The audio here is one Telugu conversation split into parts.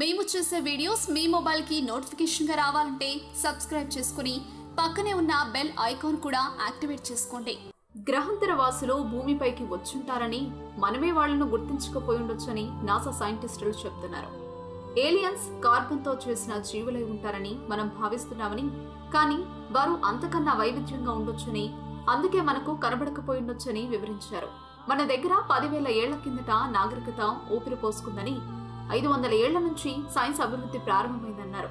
మేము చేసే వీడియోస్ మీ మొబైల్కి నోటిఫికేషన్గా రావాలంటే సబ్స్క్రైబ్ చేసుకుని పక్కనే ఉన్న బెల్ ఐకాన్ కూడా యాక్టివేట్ చేసుకోండి. గ్రహాంతర వాసులు భూమిపైకి వచ్చుంటారని మనమే వాళ్ళను గుర్తించకపోయి ఉండొచ్చని నాసా సైంటిస్టులు చెప్తున్నారు. ఏలియన్స్ కార్బన్తో చేసిన జీవులై ఉంటారని మనం భావిస్తున్నామని కానీ వారు అంతకన్నా వైవిధ్యంగా ఉండొచ్చని అందుకే మనకు కనబడకపోయి ఉండొచ్చని వివరించారు. మన దగ్గర పదివేల ఏళ్ళ కిందట నాగరికత ఊపిరి పోసుకుందని ఐదు వందల ఏళ్ళ నుంచి సైన్స్ అభివృద్ధి ప్రారంభమైందన్నారు.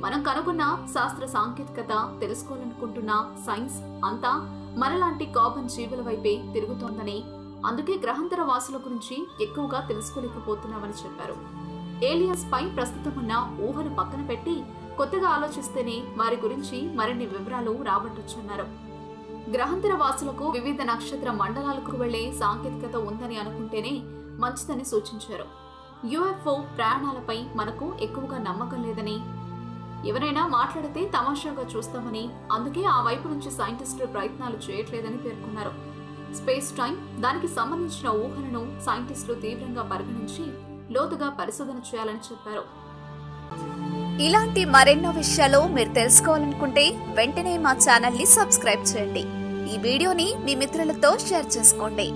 మనం కనుగొన్న శాస్త్ర సాంకేతికత తెలుసుకోవాలనుకుంటున్న సైన్స్ అంతా మనలాంటి కాపన్ జీవుల వైపే తిరుగుతోందని అందుకే గ్రహాంతర వాసుల గురించి ఎక్కువగా తెలుసుకోలేకపోతున్నామని చెప్పారు. ఏలియన్స్ పై ప్రస్తుతం ఉన్న ఊహను పక్కన పెట్టి కొత్తగా ఆలోచిస్తేనే వారి గురించి మరిన్ని వివరాలు రాబట్టొచ్చన్నారు. గ్రహాంతర వాసులకు వివిధ నక్షత్ర మండలాలకు వెళ్ళే సాంకేతికత ఉందని అనుకుంటేనే మంచిదని సూచించారు. యుఎఫ్ఓ ప్రయాణాలపై మనకు ఎక్కువగా నమ్మకం లేదని. ఎవరైనా మాట్లాడితే తమాషాగా చూస్తామని అందుకే ఆ వైపు నుంచి సైంటిస్టులు ప్రయత్నాలు చేయట్లేదని పేర్కొన్నారు. స్పేస్ టైం దానికి సంబంధించిన ఊహలను సైంటిస్టులు తీవ్రంగా పరిగణించి లోతుగా పరిశోధన చేయాలని చెప్పారు. ఇలాంటి మరెన్నో విషయాలు మీరు తెలుసుకోవాలనుకుంటే వెంటనే మా ఛానల్ని సబ్స్క్రైబ్ చేయండి. ఈ వీడియోని మీ మిత్రులతో షేర్ చేసుకోండి.